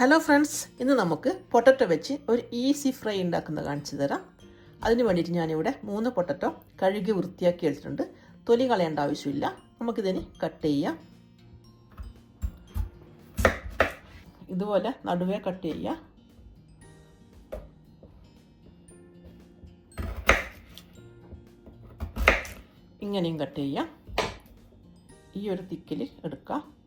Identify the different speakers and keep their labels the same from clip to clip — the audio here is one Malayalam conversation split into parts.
Speaker 1: ഹലോ ഫ്രണ്ട്സ് ഇന്ന് നമുക്ക് പൊട്ടറ്റോ വെച്ച് ഒരു ഈസി ഫ്രൈ ഉണ്ടാക്കുന്നത് കാണിച്ചു തരാം. അതിന് വേണ്ടിയിട്ട് ഞാനിവിടെ മൂന്ന് പൊട്ടറ്റോ കഴുകി വൃത്തിയാക്കി എടുത്തിട്ടുണ്ട്. തൊലി കളയേണ്ട ആവശ്യമില്ല. നമുക്കിതിന് കട്ട് ചെയ്യാം. ഇതുപോലെ നടുവേ കട്ട് ചെയ്യാം. ഇങ്ങനെയും കട്ട് ചെയ്യാം. ഈ ഒരു തിക്കിൽ എടുക്കാം.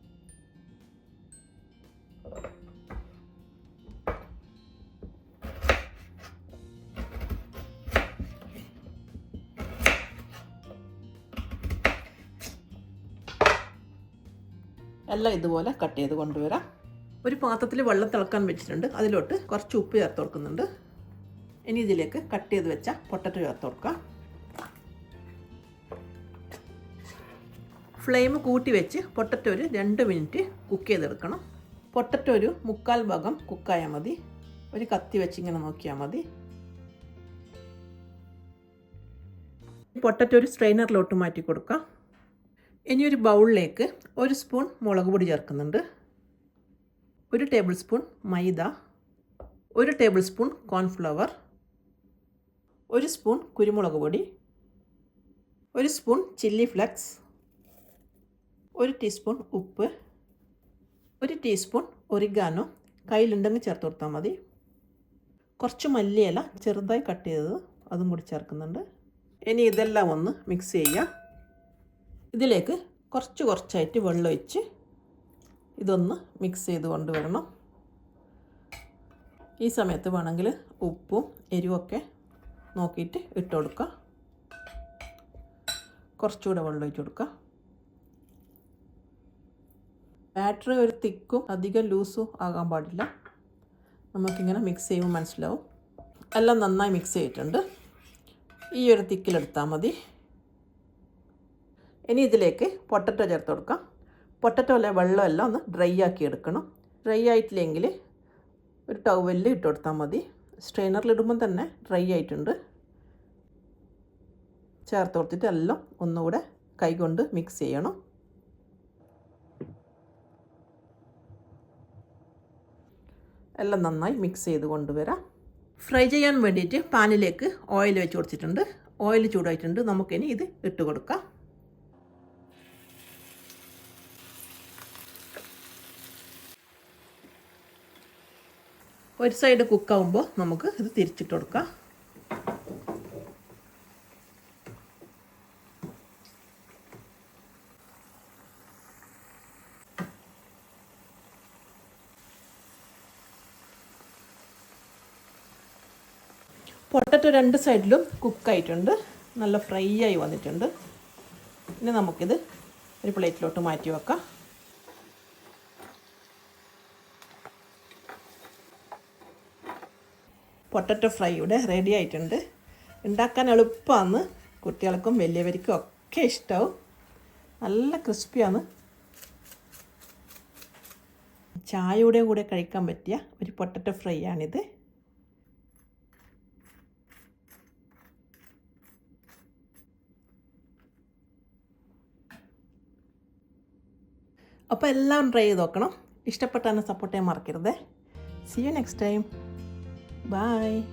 Speaker 1: എല്ലാം ഇതുപോലെ കട്ട് ചെയ്ത് കൊണ്ടുവരാം. ഒരു പാത്രത്തിൽ വെള്ളം തിളക്കാൻ വെച്ചിട്ടുണ്ട്. അതിലോട്ട് കുറച്ച് ഉപ്പ് ചേർത്ത് കൊടുക്കുന്നുണ്ട്. ഇനി ഇതിലേക്ക് കട്ട് ചെയ്ത് വെച്ച പൊട്ടറ്റോ ചേർത്ത് കൊടുക്കുക. ഫ്ലെയിം കൂട്ടി വെച്ച് പൊട്ടറ്റോ ഒരു രണ്ട് മിനിറ്റ് കുക്ക് ചെയ്തെടുക്കണം. പൊട്ടറ്റോ ഒരു മുക്കാൽ ഭാഗം കുക്കായാൽ മതി. ഒരു കത്തി വെച്ച് ഇങ്ങനെ നോക്കിയാൽ മതി. പൊട്ടറ്റോ ഒരു സ്ട്രെയിനറിലോട്ട് മാറ്റി കൊടുക്കാം ഇനി ഒരു ബൗളിലേക്ക് ഒരു സ്പൂൺ മുളക് പൊടി ചേർക്കുന്നുണ്ട്. ഒരു ടേബിൾ സ്പൂൺ മൈദ. ഒരു ടേബിൾ സ്പൂൺ കോൺഫ്ലവർ. ഒരു സ്പൂൺ കുരുമുളക് പൊടി. ഒരു സ്പൂൺ ചില്ലി ഫ്ലക്സ്. ഒരു ടീസ്പൂൺ ഉപ്പ്. ഒരു ടീസ്പൂൺ ഒറിഗാനോ. കയ്യിലുണ്ടെങ്കിൽ ചേർത്ത് കൊടുത്താൽ മതി. കുറച്ച് മല്ലിയില ചെറുതായി കട്ട് ചെയ്തത് അതും കൂടി ചേർക്കുന്നുണ്ട്. ഇനി ഇതെല്ലാം ഒന്ന് മിക്സ് ചെയ്യാം ഇതിലേക്ക് കുറച്ച് കുറച്ചായിട്ട് വെള്ളമൊഴിച്ച് ഇതൊന്ന് മിക്സ് ചെയ്ത് കൊണ്ടുവരണം. ഈ സമയത്ത് വേണമെങ്കിൽ ഉപ്പും എരിവൊക്കെ നോക്കിയിട്ട് ഇട്ട് കൊടുക്കുക കുറച്ചുകൂടെ വെള്ളം ഒഴിച്ച് കൊടുക്കുക ബാറ്ററി ഒരു തിക്കും അധികം ലൂസും ആകാൻ പാടില്ല. നമുക്കിങ്ങനെ മിക്സ് ചെയ്യുമ്പോൾ മനസ്സിലാവും. എല്ലാം നന്നായി മിക്സ് ചെയ്തിട്ടുണ്ട്. ഈ ഒരു തിക്കിലെടുത്താൽ മതി. ഇനി ഇതിലേക്ക് പൊട്ടറ്റോ ചേർത്ത് കൊടുക്കാം. പൊട്ടറ്റോയിലെ വെള്ളമെല്ലാം ഒന്ന് ഡ്രൈ ആക്കി എടുക്കണം. ഡ്രൈ ആയിട്ടില്ലെങ്കിൽ ഒരു ടവലിൽ ഇട്ട് കൊടുത്താൽ മതി. സ്ട്രെയിനറിലിടുമ്പം തന്നെ ഡ്രൈ ആയിട്ടുണ്ട്. ചേർത്ത് കൊടുത്തിട്ട് എല്ലാം ഒന്നുകൂടെ കൈകൊണ്ട് മിക്സ് ചെയ്യണം. എല്ലാം നന്നായി മിക്സ് ചെയ്ത് കൊണ്ടുവരാം ഫ്രൈ ചെയ്യാൻ വേണ്ടിയിട്ട് പാനിലേക്ക് ഓയിൽ വെച്ച് കൊടുത്തിട്ടുണ്ട്. ഓയിൽ ചൂടായിട്ടുണ്ട്. നമുക്കിനി ഇത് ഇട്ട് കൊടുക്കാം. ഒരു സൈഡ് കുക്കാവുമ്പോൾ നമുക്ക് ഇത് തിരിച്ചിട്ട് കൊടുക്കാം. പൊട്ടറ്റോ രണ്ട് സൈഡിലും കുക്കായിട്ടുണ്ട് നല്ല ഫ്രൈ ആയി വന്നിട്ടുണ്ട്. ഇനി നമുക്കിത് ഒരു പ്ലേറ്റിലോട്ട് മാറ്റി വെക്കാം. പൊട്ടറ്റോ ഫ്രൈ ഇവിടെ റെഡി ആയിട്ടുണ്ട്. ഉണ്ടാക്കാൻ എളുപ്പമാണ്. കുട്ടികൾക്കും വലിയവർക്കും ഒക്കെ ഇഷ്ടമാവും നല്ല ക്രിസ്പിയാണ്. ചായയുടെ കൂടെ കഴിക്കാൻ പറ്റിയ ഒരു പൊട്ടറ്റോ ഫ്രൈ ആണിത് അപ്പോൾ എല്ലാം ട്രൈ ചെയ്ത് നോക്കണം. ഇഷ്ടപ്പെട്ടാൽ സപ്പോർട്ട് ചെയ്യാൻ മറക്കരുത്. See you next time Bye.